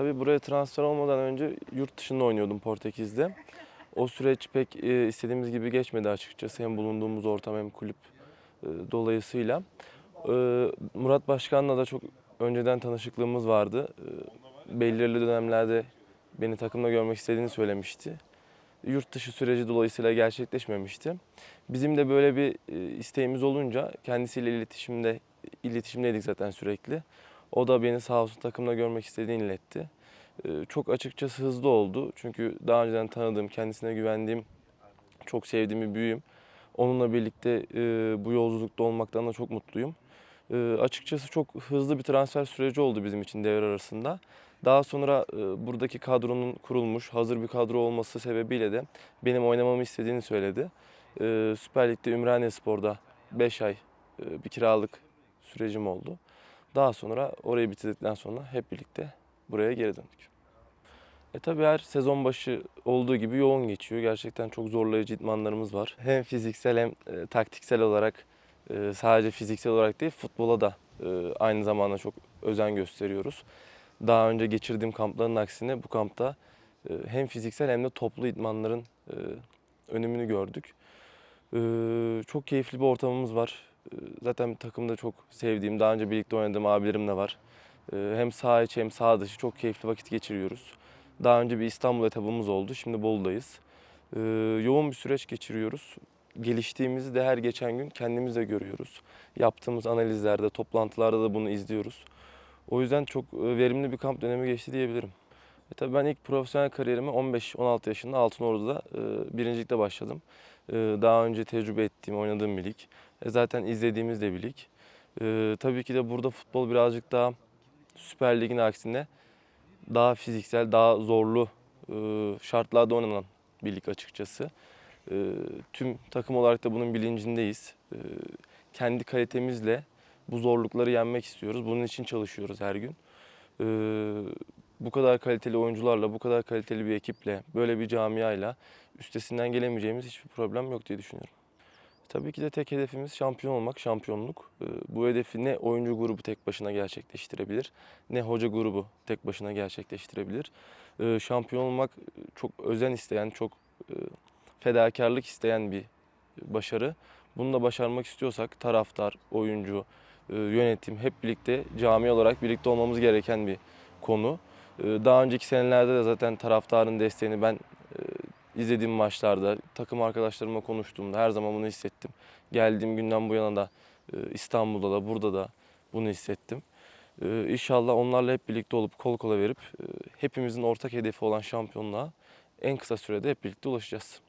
Tabii buraya transfer olmadan önce yurt dışında oynuyordum Portekiz'de. O süreç pek e, istediğimiz gibi geçmedi açıkçası. Hem bulunduğumuz ortam hem kulüp e, dolayısıyla. E, Murat Başkan'la da çok önceden tanışıklığımız vardı. Belirli dönemlerde beni takımda görmek istediğini söylemişti. Yurt dışı süreci dolayısıyla gerçekleşmemişti. Bizim de böyle bir isteğimiz olunca kendisiyle iletişimde iletişimdeydik zaten sürekli. O da beni sağ olsun takımda görmek istediğini iletti. Ee, Çok açıkçası hızlı oldu. Çünkü daha önceden tanıdığım, kendisine güvendiğim, çok sevdiğim bir büyüğüm. Onunla birlikte e, bu yolculukta olmaktan da çok mutluyum. E, Açıkçası çok hızlı bir transfer süreci oldu bizim için devre arasında. Daha sonra e, buradaki kadronun kurulmuş, hazır bir kadro olması sebebiyle de benim oynamamı istediğini söyledi. E, Süper Lig'de Ümraniye Spor'da 5 ay e, bir kiralık sürecim oldu. Daha sonra orayı bitirdikten sonra hep birlikte buraya geri döndük. E tabii her sezon başı olduğu gibi yoğun geçiyor. Gerçekten çok zorlayıcı idmanlarımız var. Hem fiziksel hem e, taktiksel olarak e, sadece fiziksel olarak değil futbola da e, aynı zamanda çok özen gösteriyoruz. Daha önce geçirdiğim kampların aksine bu kampta e, hem fiziksel hem de toplu idmanların e, önümünü gördük. E, çok keyifli bir ortamımız var. E, Zaten takımda çok sevdiğim, daha önce birlikte oynadığım abilerim de var. E, Hem saha içi hem saha dışı çok keyifli vakit geçiriyoruz. Daha önce bir İstanbul etabımız oldu, şimdi Bolu'dayız. E, Yoğun bir süreç geçiriyoruz. Geliştiğimizi de her geçen gün kendimiz de görüyoruz. Yaptığımız analizlerde, toplantılarda da bunu izliyoruz. O yüzden çok e, verimli bir kamp dönemi geçti diyebilirim. E tabii ben ilk profesyonel kariyerime 15-16 yaşında Altınordu'da e, birincilikte başladım. E, daha önce tecrübe ettiğim, oynadığım bir lig. E, zaten izlediğimiz de bir lig. E, tabii ki de burada futbol birazcık daha Süper Lig'in aksine daha fiziksel, daha zorlu e, şartlarda oynanan bir lig açıkçası. E, tüm takım olarak da bunun bilincindeyiz. E, kendi kalitemizle bu zorlukları yenmek istiyoruz. Bunun için çalışıyoruz her gün. E, bu kadar kaliteli oyuncularla, bu kadar kaliteli bir ekiple, böyle bir camiayla üstesinden gelemeyeceğimiz hiçbir problem yok diye düşünüyorum. Tabii ki de tek hedefimiz şampiyon olmak, şampiyonluk. Ee, Bu hedefi ne oyuncu grubu tek başına gerçekleştirebilir, ne hoca grubu tek başına gerçekleştirebilir. Ee, Şampiyon olmak çok özen isteyen, çok e, fedakarlık isteyen bir başarı. Bunu da başarmak istiyorsak taraftar, oyuncu, e, yönetim hep birlikte cami olarak birlikte olmamız gereken bir konu. Ee, Daha önceki senelerde de zaten taraftarın desteğini ben e, izlediğim maçlarda, takım arkadaşlarımla konuştuğumda her zaman bunu hissettim. Geldiğim günden bu yana da e, İstanbul'da da burada da bunu hissettim. E, İnşallah onlarla hep birlikte olup kol kola verip hepimizin ortak hedefi olan şampiyonluğa en kısa sürede hep birlikte ulaşacağız.